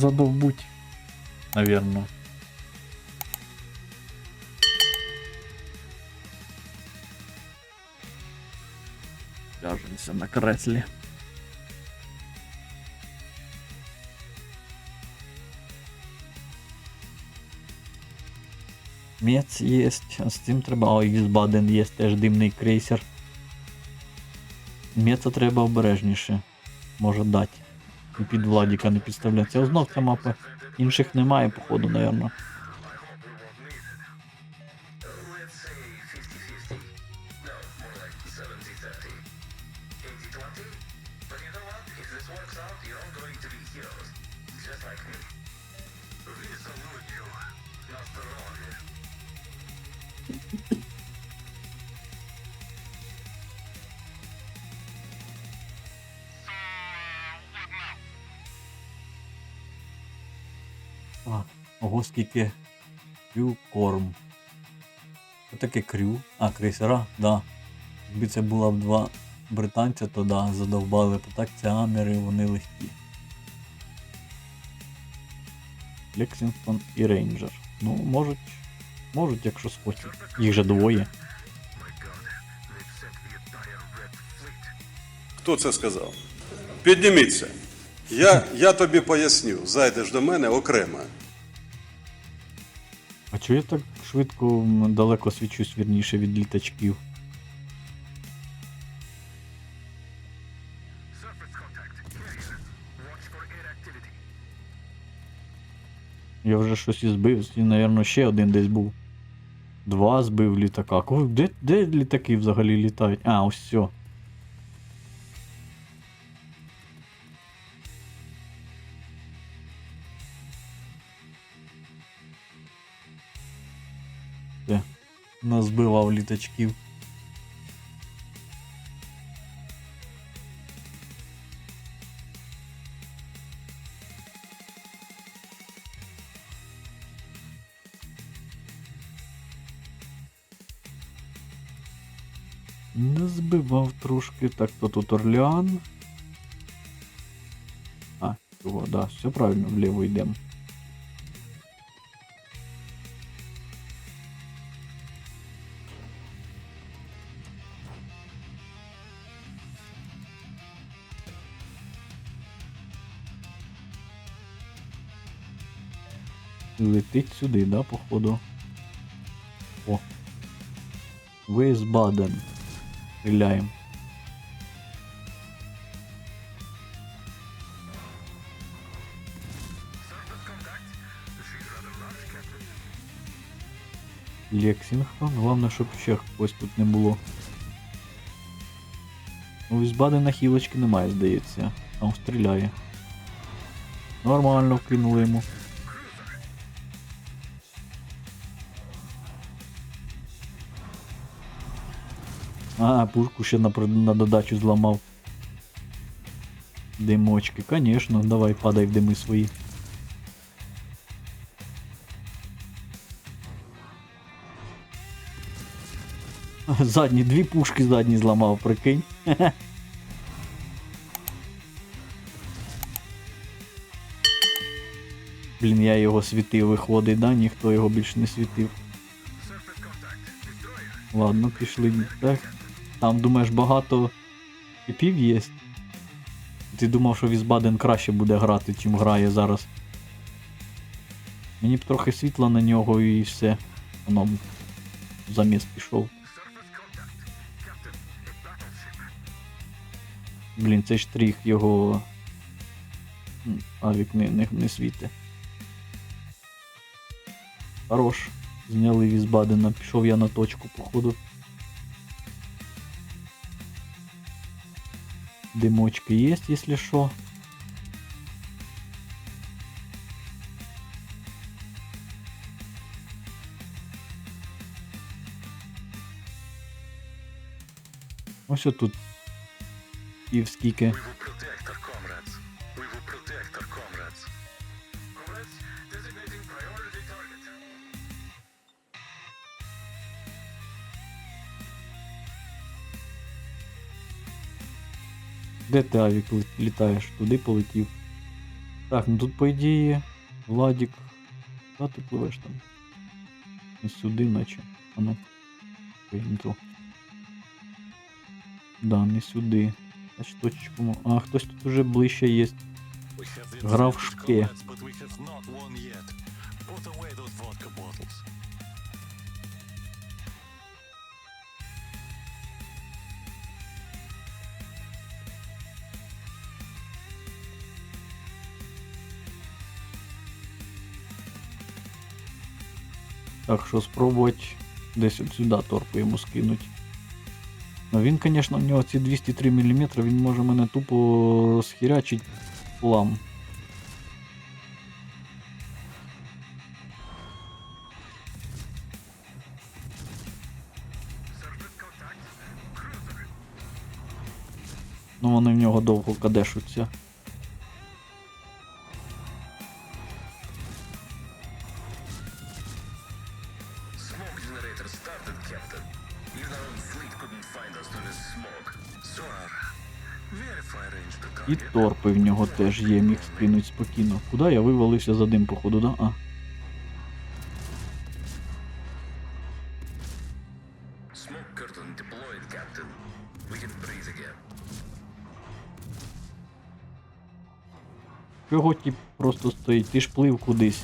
задовбуть. Навірно. Ляжемося на креслі. Мець є, а з цим треба. О, Ізбаден є теж димний крейсер. Меца треба обережніше. Може дати. Під Владіка не підставляться. Знов ця мапа. Інших немає, походу, напевно. А, ого, скільки крю корм. Що таке крю? А, крейсера, да. Якби це було б два британця, то да, задовбали, бо так це амери, вони легкі. Лексінгтон і Рейнджер. Ну, можуть. Можуть, якщо схочуть. Їх же двоє. Хто це сказав? Підніміться. Я, я тобі поясню, зайдеш до мене окремо. А чого я так швидко далеко свічусь вірніше від літачків? Я вже щось і збив, і, напевно, ще один десь був. Два збив літака. Де, де літаки взагалі літають? А, ось все. Де? Назбивав літачків. Не збивав трошки. Так, то тут Орлеан. А, його, да, все правильно, вліво йдемо. Летить сюди, да, походу. О. Вейсбаден. Стріляємо. Лексінгтон. Головне, щоб ще когось тут не було. У Вейсбадена хілочки немає, здається. Там стріляє. Нормально вкинули йому. А, пушку ще на, на додачу зламав. Димочки, конечно, давай падай в дими свої. Задні, дві пушки задні зламав, прикинь. Блін, я його світив, виходить, да? Ніхто його більше не світив. Ладно, пішли. Так. Там, думаєш, багато типів є. Ти думав, що Візбаден краще буде грати, чим грає зараз. Мені б трохи світла на нього і все. Воно заміс пішов. Блін, цей штрих його. Авік не, не, не світе. Хорош. Зняли Візбадена, пішов я на точку, походу. Дымочки есть, если что. Ось тут і в скільки. Де ти авік лі- літаєш? Туди полетів. Так, ну тут, по ідеї, Владік. Куди ти пливеш там? Не сюди, наче. А ну. Ой, не то. Да, не сюди. Значить точечку. А, хтось тут уже ближче є. Грав шпе. Так що спробувати десь от сюди торпу йому скинуть. Ну він, звісно, у нього ці 203 мм, він може мене тупо розхірячить плам. Ну вони в нього довго кадешуться. Smoke generator started, Captain. Even our own fleet couldn't find us through the smoke. Sonar, verify range to І торпи в нього теж є, міг скинуть спокійно. Куди я вивалився за дим, походу, да? А. Smoke curtain deployed, Captain. We can breathe again. Чого ті просто стоїть? Ти ж плив кудись.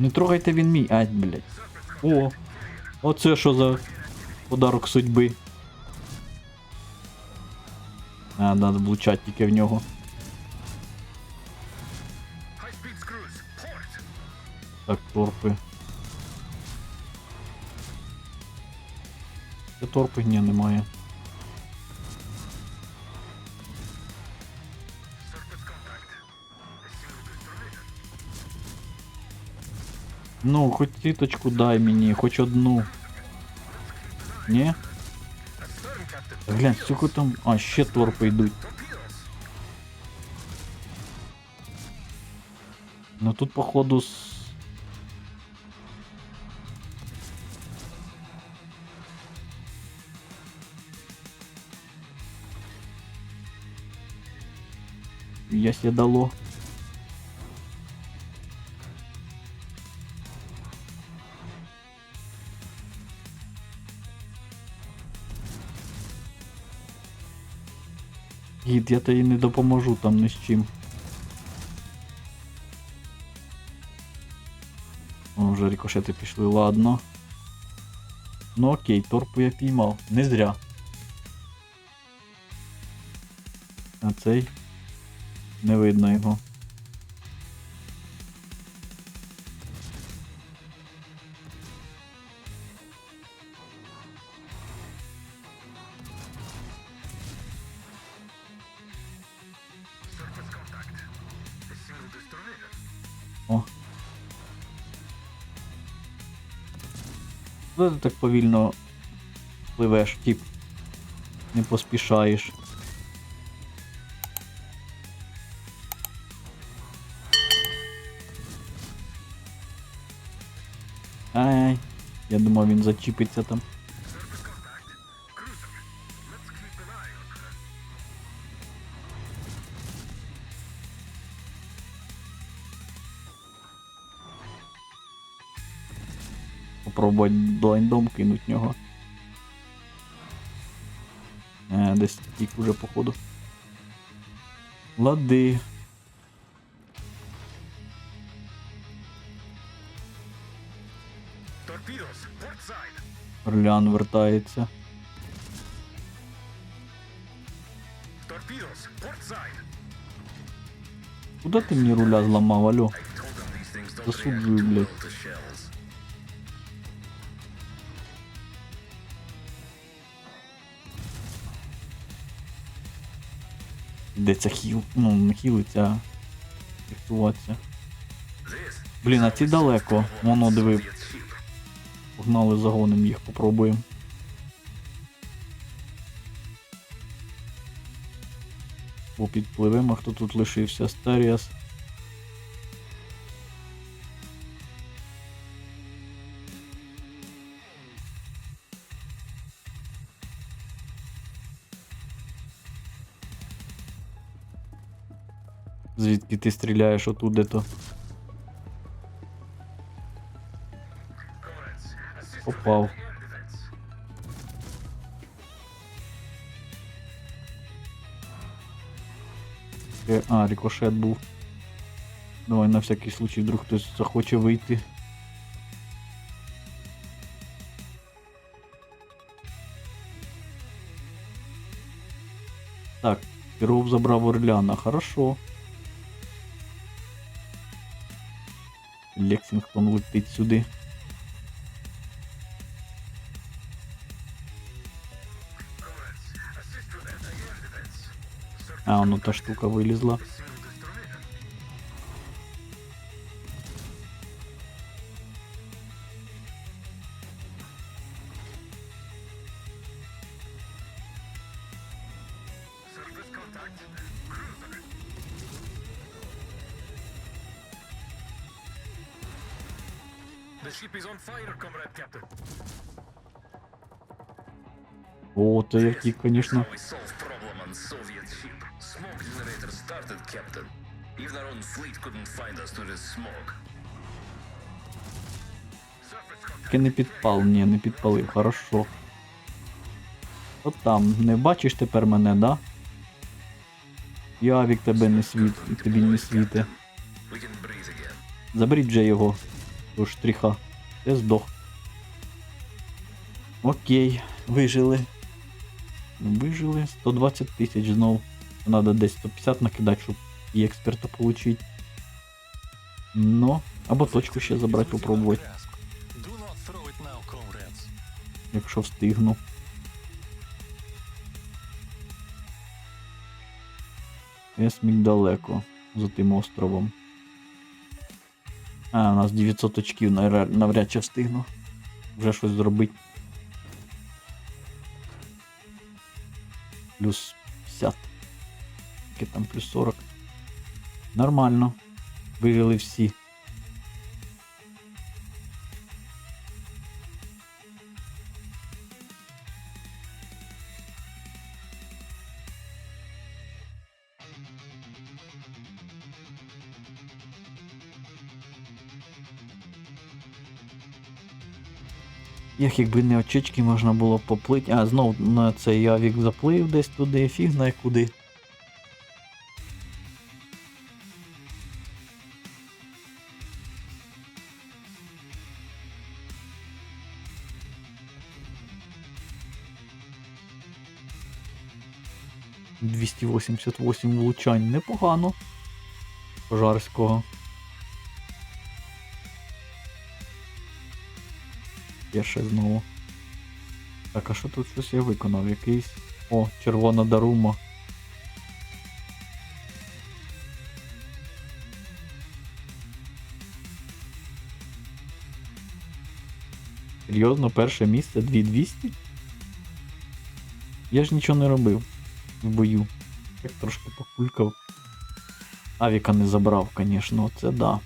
Не трогайте він мій. Ай, блядь. О! Оце що за подарок судьби. А, надо влучати тільки в нього. Так, торпи. Це торпи? Ні, немає. Ну, хоч сіточку дай мені, хоч одну. Ні? Affirm, Captain. Та Глянь, скільки там. А, ще торпи йдуть. Torpedoes. Ну тут, походу, с... Я себе дало. Гід, я тобі не допоможу там ні з чим. О, вже рикошети пішли, ладно. Ну окей, торпу я піймав. Не зря. А цей. Не видно його. Куди ти так повільно пливеш, тип? Не поспішаєш. Ай, я думав він зачіпиться там. Попробувати блайндом кинуть нього. Е, десь тік уже походу. Лади. Орлян вертається. Куда ти мені руля зламав, алло? Засуджую, блядь. Йдеться хіл. Ну, не хілиться, фіксуватися. Блін, а ці далеко. Воно диви, погнали загоним їх, попробуємо. Бо підпливемо, хто тут лишився. Старіас. Звідки ти стріляєш отут де-то? Попав. Е, А, рикошет був. Давай на всякий случай, вдруг хтось захоче вийти. Так, Перов забрав Орляна, хорошо. Лексингтон летить сюди. А, ну та штука вилізла. This smoke. Surface contact. Таки не підпал, ні, не підпалив, хорошо. От там, не бачиш тепер мене, да? Явік тебе не світ, тобі не світе. Заберіть же його, до штріха. Ти здох. Окей, вижили. Вижили 120 тисяч знов. Надо десь 150 накидати, щоб і експерта получить. Ну, або точку ще забрати, попробувати, якщо встигну. Есмік далеко, за тим островом. А, у нас 900 очків навряд, чи встигну. Вже щось зробити. Плюс 50. Яке там плюс 40. Нормально. Вижили всі. Як якби не очечки можна було поплити. А, знов на цей явік заплив десь туди, фіг знає куди. Двісті вісімдесят вісім влучань непогано. Пожарського. Ще знову. Так, а що тут щось я виконав? Якийсь. О, червона дарума. Серйозно, перше місце 2200? Я ж нічого не робив в бою. Як трошки покулькав. Авіка не забрав, звісно, це да.